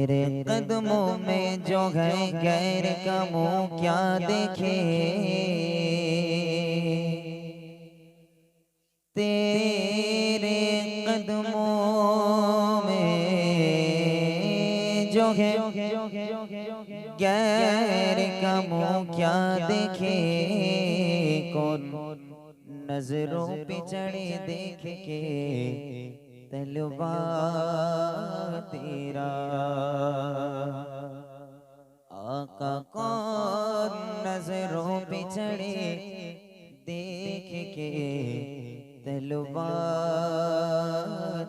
तेरे कदमों में जो है गैर का मुँह क्या देखे? तेरे कदमों में जो है गैर कमो क्या देखे? कौन नज़रों पे चढ़े देख? के तलवार सिवा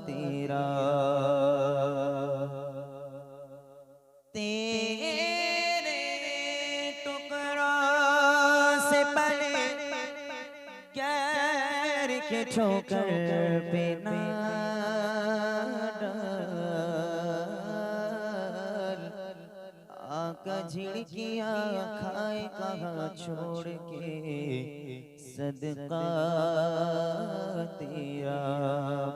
तेरा तेरे से पले के ठोकर पे ना आका झिड़किया खाए कहा छोड़ के صدقہ تیرا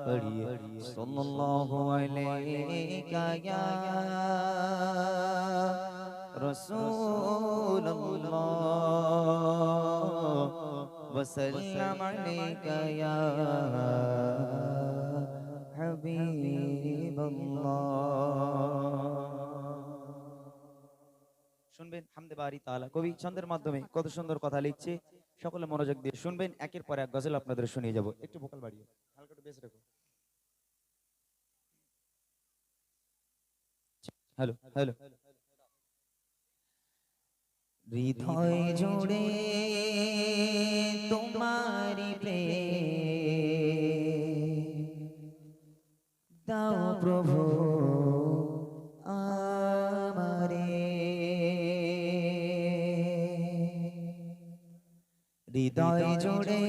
پڑھیے صلی اللہ علیہ یا رسول اللہ وسلم علیکہ یا حبیب اللہ শুনবেন হামদে বাড়ি তালা কবি ছন্দের মাধ্যমে কত সুন্দর কথা লিখছে সকলে মনোযোগ দিয়ে শুনবেন, একের পর এক গজল আপনাদের শুনিয়ে যাব। একটু ভোকাল বাড়িয়ে হালকা বেশ রাখো হ্যালো হ্যালো। হৃদয় জুড়ে তোমারি প্রেম। দাও প্রভু। জুড়ে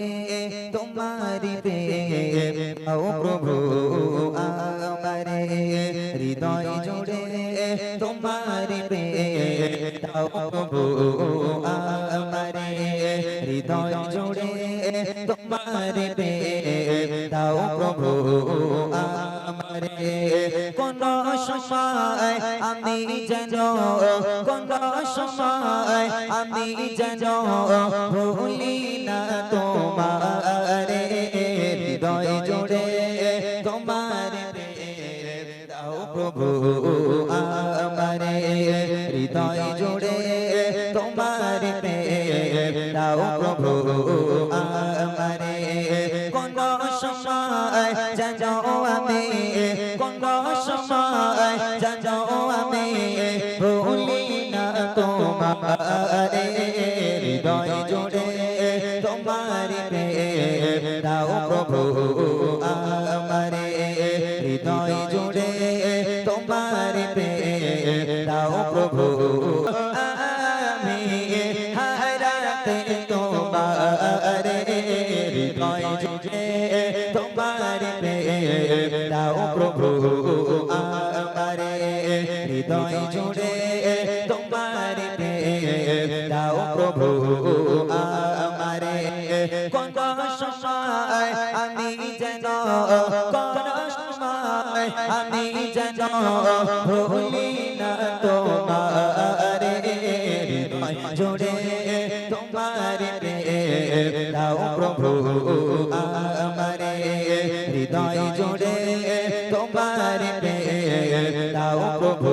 তোমারি প্রেম। দাও প্রভু আমারে হৃদয় জুড়ে তোমারি প্রেম। দাও প্রভু আমারে হৃদয় জুড়ে তোমারি সময় আমি যেন, কোন সময় আমি যেন ভুলি না তোমারে হৃদয় জুড়ে তোমার প্রভু, আমারে হৃদয় জুড়ে তোমার প্রভু, আমারে কোন সময় তোমারে হৃদয় জুড়ে তোমার প্রেম। দাও প্রভু, আমারে হৃদয় জুড়ে তোমার প্রেম। দাও প্রভু, আমি হারাতে তোমারে হৃদয় জুড়ে তোমার প্রেম। দাও প্রভু, আমারে হৃদয় জুড়ে প্রভু আমারে, কোন সময় আমি যেন, কোন সময় আমি যেন ভুলি না তোমারে। জুড়ে তোমার দাও প্রভু আমারে। হৃদয় জুড়ে তোমার দাও প্রভু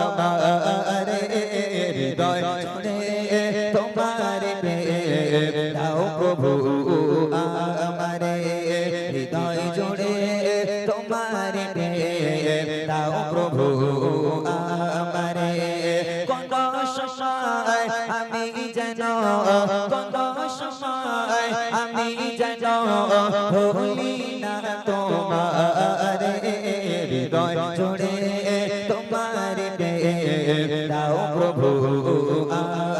আমার হৃদয় তোমার দাও প্রভু আমার হৃদয় জোড়ে তোমার দাও প্রভু আমার কোন সময় আমি যেন কোন সময় আমি যেন ভুলি না তোমার হৃদয় দাও প্রভু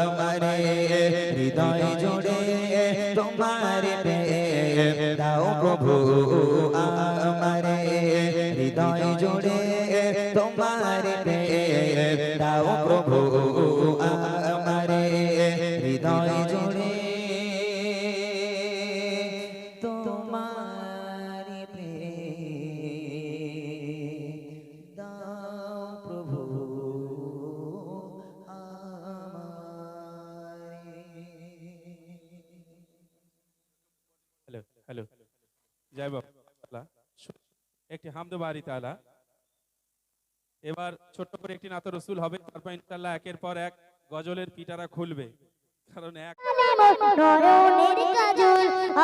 আমারে হৃদয় জোড়ে তোমার দাও প্রভু আমারে হৃদয় জোড়ে তোমার দাও প্রভু একটি হামদ বাড়ি তালা। এবার ছোট্ট করে একটি নাত রসুল হবে, তারপর ইনশাল্লাহ একের পর এক গজলের পিটারা খুলবে। কারণ এক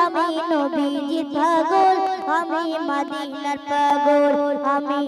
আমি আমি আমি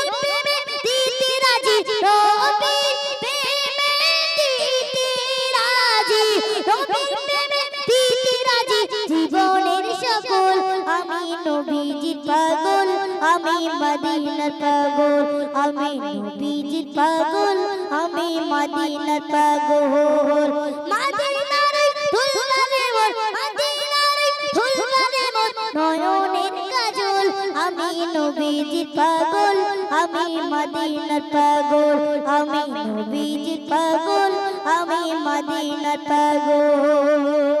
মদিনার পাগল, আমি নবীজির পাগল, আমি মদিনার পাগল। মদিনার ফুলবানে মোর, মদিনার ফুলবানে মোর নয়নের কাজল, আমি নবীজির পাগল, আমি মদিনার পাগল, আমি নবীজির পাগল, আমি মদিনার পাগল।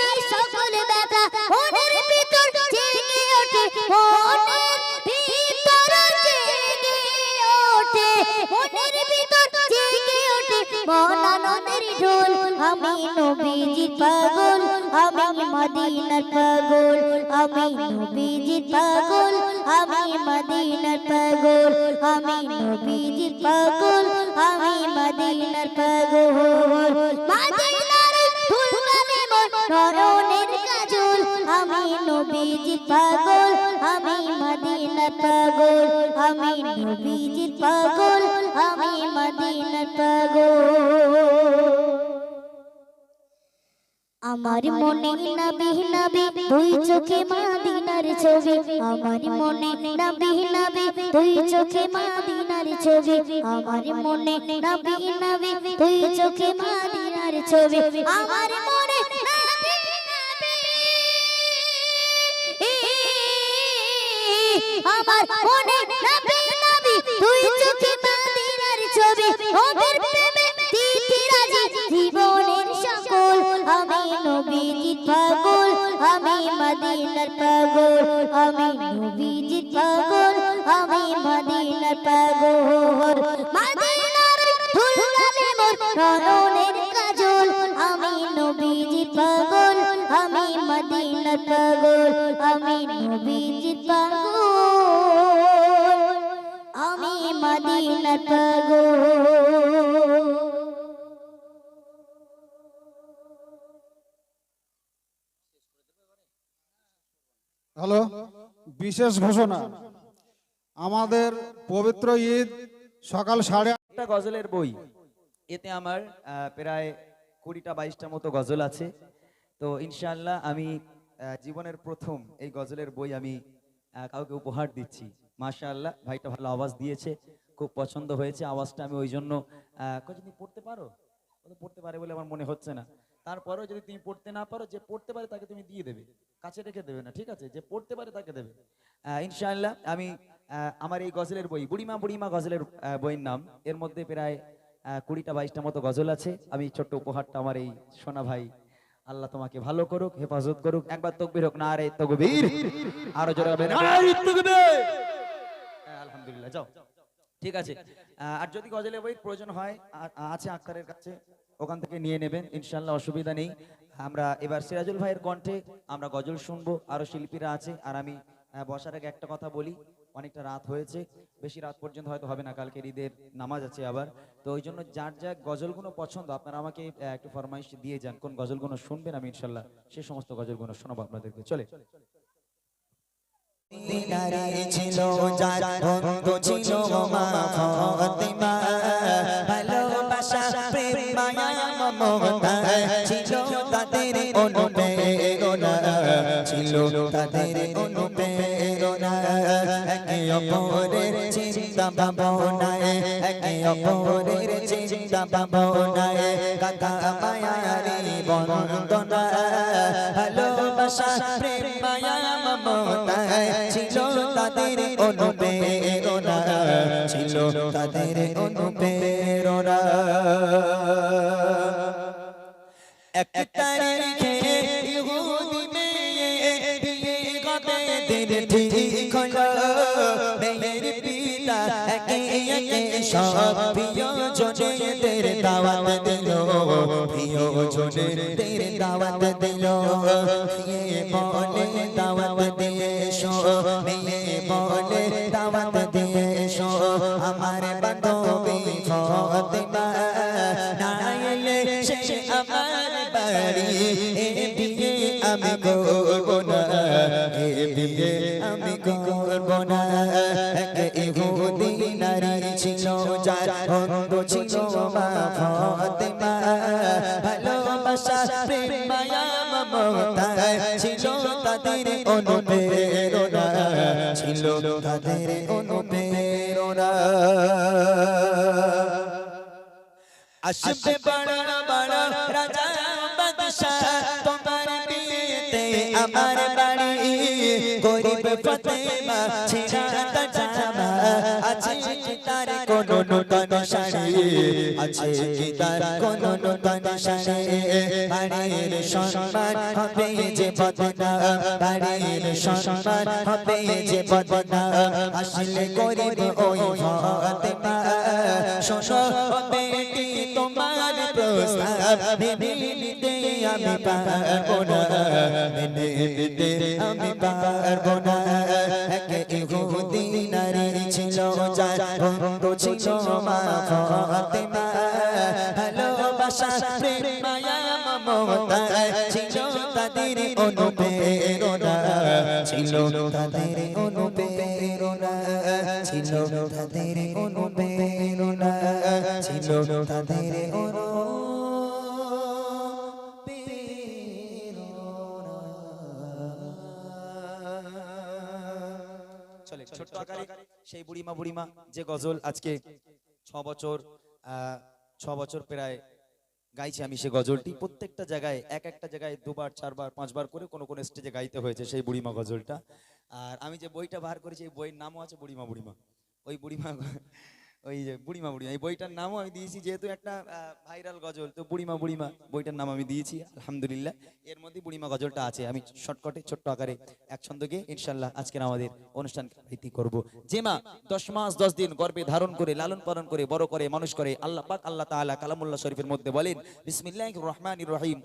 মনানদের ঢোল, আমি নবীজির পাগল, আমি মদিনার পাগল, আমি নবীজির পাগল, আমি মদিনার পাগল, আমি নবীজির পাগল, আমি মদিনার পাগল। মদিনার ফুল মানে মন নরনের আমি নবীজি পাগল, আমি মদিনা পাগল, আমি নবীজি পাগল, আমি মদিনা পাগল। আমার মনে নবী নবী দুই চোখে মাদিনার ছবি। আমার মনে নবী নবী দুই চোখে মাদিনার ছবি। আমার মনে নবী নবী দুই চোখে মাদিনার ছবি। আমার আমার মনে নবী নবী, তুই চোখে মদিনার ছবি, ওদের প্রেমে দিতে রাজি, জীবনের সকল, আমি নবীজি পাগল, আমি মদিনার পাগল, আমি নবীজি পাগল, আমি মদিনার পাগল। মদিনার ফুল গালে মোর কাননের কাজল, আমি নবীজি পাগল আমি নবীজি পাগল আমি পাগল। হ্যালো বিশেষ ঘোষণা। আমাদের পবিত্র ঈদ সকাল সাড়ে আটটা গজলের বই। এতে আমার প্রায় কুড়িটা বাইশটা মতো গজল আছে। তো ইনশাআল্লাহ আমি জীবনের প্রথম এই গজলের বই আমি কাউকে উপহার দিচ্ছি। মাশাআল্লাহ, ভাইটা ভালো আওয়াজ দিয়েছে, খুব পছন্দ হয়েছে আওয়াজটা, আমি ওই জন্য তুমি পড়তে পারো? পড়তে পারে বলে আমার মনে হচ্ছে না। তারপরেও যদি তুমি পড়তে না পারো, যে পড়তে পারে তাকে তুমি দিয়ে দেবে। কাছে রেখে দেবে না, ঠিক আছে? যে পড়তে পারে তাকে দেবে। ইনশাআল্লাহ আমি আমার এই গজলের বই, বুড়িমা বুড়িমা গজলের বইয়ের নাম। এর মধ্যে প্রায় কুড়িটা বাইশটা মতো গজল আছে। আমি ছোট্ট উপহারটা আমার এই সোনা ভাই আল্লাহ তোমাকে ভালো করুক হেফাজত করুক। একবার তকবির হোক না রে তকবীর। আরও জোরে হবে হ্যাঁ, আলহামদুলিল্লাহ যাও। ঠিক আছে। আর যদি গজলে বই প্রয়োজন হয় আছে আক্তারের কাছে ওখান থেকে নিয়ে নেবেন ইনশাল্লাহ অসুবিধা নেই। আমরা এবার সিরাজুল ভাইয়ের কণ্ঠে আমরা গজল শুনব আরও শিল্পীরা আছে আর আমি বসার আগে একটা কথা বলি। অনেকটা রাত হয়েছে, বেশি রাত পর্যন্ত হয়তো হবে না কালকে ঈদের নামাজ আছে আবার। তো ওই জন্য যার যা গজলগুলো পছন্দ, আপনারা আমাকে একটু ফরমাইশ দিয়ে যান, কোন গজলগুলো শুনবেন আমি ইনশাল্লাহ সে সমস্ত গজলগুলো শোনাবো আপনাদেরকে। চলে। ছিল তাদের অনুপ্রেরণা। ছিল তাদের অনুপ্রেরণা। অপরের চিন্তা ভাবনায় ঠিক সব প্রিয়জনেদের দাওয়াত দিল, প্রিয়জনেদের দাওয়াত দিল। মেয়ে বলে দাওয়াত দিয়ে এসো মেয়ে বলে দাওয়াত দিয়ে এসো। আমার বান্ধবী ফতেমা না এলে সে আমার বাড়ি। এ বিয়ে আমি করব না, এ বিয়ে আমি করব না। এক ইহুদি বন্ধু ছিল মা ফতেমা ভালোবাসা প্রেম মায়া মমতা ছিল তাদের অনুপ্রেরণা ছিল তাদের অনুপ্রেরণা আসবে বড় বড় রাজা বাদশাহ ফতেমা ছিড়া জামা আছে কি তার কোন নূতন শাড়ি? আছে কি তার কোন নূতন শাড়ি? বাড়ির সম্মান হবে যে আসলে গরিব ওই তোমার প্রস্তাব। আমি পারব না। মেনে নিতে আমি পারব না। এক ইহুদি নারী ছিল, যার বন্ধু ছিল মা ফাতেমা ভালোবাসা, প্রেম, মায়া মমতা ছিল তাদের অনুপ্রেরণা। ছিল তাদের অনুপ্রেরণা। ছিল তাদের অনুপ্রেরণা। ছিল তাদের চলে। ছোট্ট আকারে সেই বুড়িমা বুড়িমা যে গজল আজকে ছ বছর ছ বছর প্রায় গাইছি আমি সে গজলটি। প্রত্যেকটা জায়গায় এক একটা জায়গায় দুবার চারবার পাঁচবার করে কোনো কোনো স্টেজে গাইতে হয়েছে সেই বুড়িমা গজলটা। আর আমি যে বইটা বার করেছি এই বইয়ের নামও আছে বুড়িমা বুড়িমা। ওই বুড়িমা ওই যে বুড়িমা বুড়িমা, এই বইটার নামও আমি দিয়েছি, যেহেতু একটা ভাইরাল গজল, তো বুড়িমা বুড়িমা, বইটার নাম আমি দিয়েছি, আলহামদুলিল্লাহ। এর মধ্যে বুড়িমা গজলটা আছে, আমি শর্টকাটে, ছোট্ট আকারে এক ছন্দকে ইনশাল্লাহ আজকের আমাদের অনুষ্ঠান মা দশ মাস, দশ দিন গর্ভে ধারণ করে, লালন পালন করে, বড় করে, মানুষ করে, আল্লাহ পাক, আল্লাহ তাআলা কালামুল্লাহ শরীফের মধ্যে বলেন, বিসমিল্লাহির রহমানির রহিম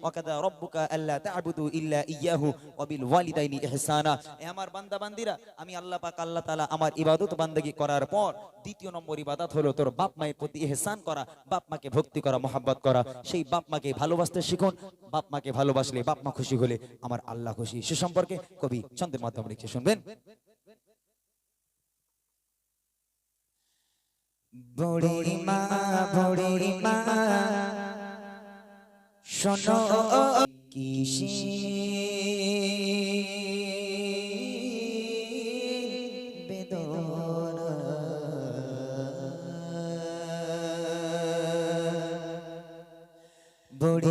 রব্বুকা আল্লা তা'বুদু ইল্লা ইয়াহু ওয়ালিদাইনি এ আমার বান্দা বান্দিরা আমি আল্লাহ পাক, আল্লাহ আমার ইবাদত বান্দাগি করার পর, দ্বিতীয় নম্বর ইবাদত ইবাদত হলো তোর বাপ মায়ের প্রতি এহসান করা, বাপ মাকে ভক্তি করা, মোহাব্বত করা। সেই বাপ মাকে ভালোবাসতে শিখুন। বাপ মাকে ভালোবাসলে বাপ মা খুশি হলে আমার আল্লাহ খুশি। সে সম্পর্কে কবি ছন্দের মাধ্যমে লিখছে, শুনবেন? বুড়ি মা বুড়ি মা শোনো কিসে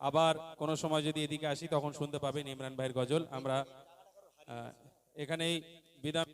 আবার কোনো সময় যদি এদিকে আসি, তখন শুনতে পাবেন ইমরান ভাইয়ের গজল। আমরা এখানেই বিদায়